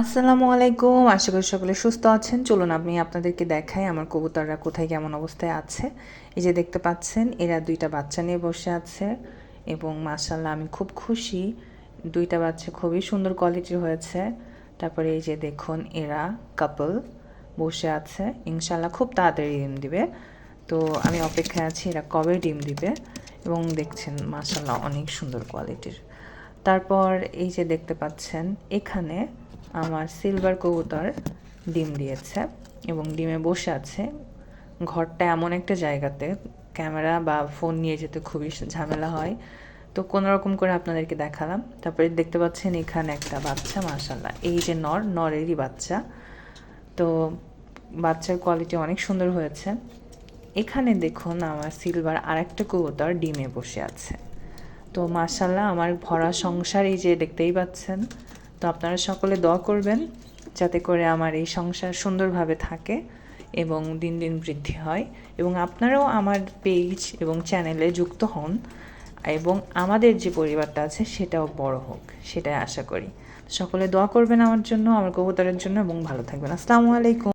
আসসালামু আলাইকুম। আশা করি সকলে সুস্থ আছেন। চলুন আমি আপনাদেরকে দেখাই আমার কবুতররা কোথায় কেমন অবস্থায় আছে। এই যে দেখতে পাচ্ছেন, এরা দুইটা বাচ্চা নিয়ে বসে আছে এবং মাসাল্লাহ আমি খুব খুশি। দুইটা বাচ্চা খুবই সুন্দর কোয়ালিটির হয়েছে। তারপরে এই যে দেখুন, এরা কাপল বসে আছে। ইনশাল্লাহ খুব তাড়াতাড়ি ডিম দিবে। তো আমি অপেক্ষায় আছি, এরা কবে ডিম দিবে এবং দেখছেন মাসাল্লাহ অনেক সুন্দর কোয়ালিটির তারপর এই যে দেখতে পাচ্ছেন, এখানে আমার সিলভার কবুতর ডিম দিয়েছে এবং ডিমে বসে আছে। ঘরটা এমন একটা জায়গাতে, ক্যামেরা বা ফোন নিয়ে যেতে খুবই ঝামেলা হয়। তো কোনো রকম করে আপনাদেরকে দেখালাম। তারপরে দেখতে পাচ্ছেন এখানে একটা বাচ্চা মাশাল্লাহ এই যে নর, নরেরই বাচ্চা। তো বাচ্চার কোয়ালিটি অনেক সুন্দর হয়েছে। এখানে দেখুন আমার সিলভার আরেকটা কবুতর ডিমে বসে আছে। তো মাশাল্লাহ আমার ভরা সংসার এই যে দেখতেই পাচ্ছেন। তো আপনারা সকলে দোয়া করবেন যাতে করে আমার এই সংসার সুন্দরভাবে থাকে এবং দিন দিন বৃদ্ধি হয় এবং আপনারাও আমার পেজ এবং চ্যানেলে যুক্ত হন এবং আমাদের যে পরিবারটা আছে সেটাও বড় হোক, সেটাই আশা করি। সকলে দোয়া করবেন আমার জন্য, আমার কবুতরের জন্য এবং ভালো থাকবেন। আসসালামু আলাইকুম।